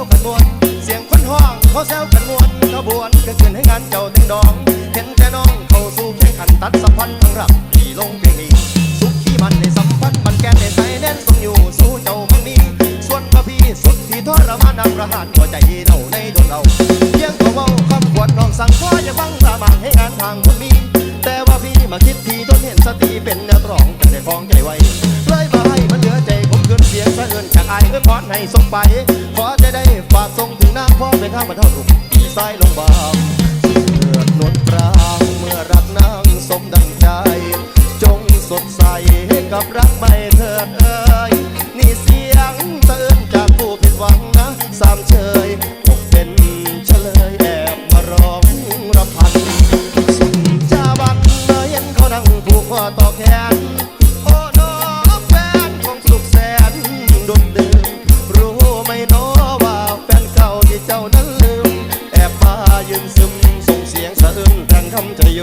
วน เสียงคนห้องเขาแซวกันมวนขบวนก็ขึ้นให้งานเจ้าเต็งดอง เห็นแต่น้องเข้าสู่แข่งขันตัดสัมพันธ์ทั้งรับที่ลงเพลงนี้สุขที่มันในสัมพันธ์มันแกนในใสแน่นทรงอยู่สู้เจ้ามังนี้ส่วนพระพี่สุดที่ทรมานนักประหารหัวใจเน่าในดวงเราเพียงเขาเว้าคำขวัญน้องสั่งขออย่าฟังสามารถให้งานทางบุญมี แต่ว่าพี่มาคิดทีทนเห็นสติเป็นแนวตรองจะได้ฟองใจไว้เลยมาให้มันเหลือใจผมขึ้นเสียงสะเอินจากอายเอ้ยพรให้ส่งไป ส่งถึงน้ำพ่อเป็นข้าพเท่าลุกสายลงบางเกิดนวดปรางเมื่อรักนางสมดังใจ จงสดใสกับรักไม่เถิดเอ้ยนี่เสียงเตือนจากผู้ผิดหวังนะสามเชยอกเป็น ยืนซึมส่งเสียงสะอื้นแทนคำชโย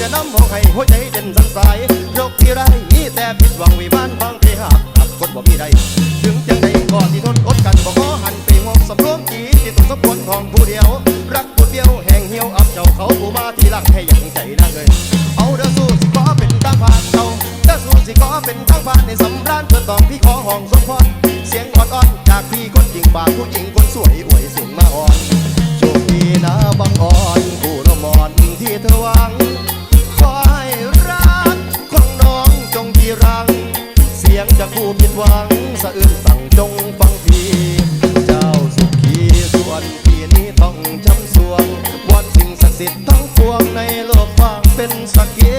จะน้ำห้องให้หัวใจเด่นสันสายโรคที่ไรมีแต่ผิดหวังวิมานบางทีหักหักคนบ่มีใดถึงจังใดก็ที่ทนอดกันบ่ขอหันไปมองสำรวมจีที่ต้งสมควรของผู้เดียว รักผู้เดียวแห่งเหี่ยวอับเจ้าเขาผู้มาที่หลังให้ยังใจนะเลยเอาเด้อสู้สิขอเป็นทางผ่านเขาเด้อสู้สิขอเป็นทางผ่านในสำราญเพื่อตองพี่ขอห้องสมพรเสียงอ่อนๆจากพี่คนจริงบางผู้หญิงคนสวยอวยเสียงมาอ่อนโชคดีนะบางอ่อนผู้ละมอนที่เธอหวัง รัง เสียงจากผู้ผิดหวัง สะอื้นสั่งจงฟังพี่เจ้าสุขีส่วนพี่นี้ต้องจำสวงวอนสิ่งศักดิ์สิทธิ์ทั้งปวงในโลกฟังเป็นสักขี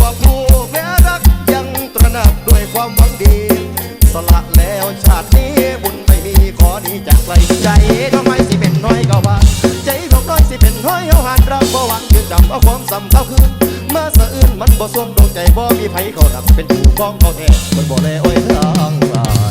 ว่าผู้แพ้รักยังตระหนักด้วยความหวังดี สละแล้วชาตินี้บุญไม่มีขอดีจากไกลใจทำไมสิเป็นน้อยก็ว่า ใจของน้อยสิเป็นห้อยเอาหันรักบ่หวังยืนจำเอาความสำเท่าคืนมาสะอื้นมัน บ่สวมดวงใจบ่มีไผเขาดักเป็นผู้ของเขาแท้คนบ่แลอ้อยทาง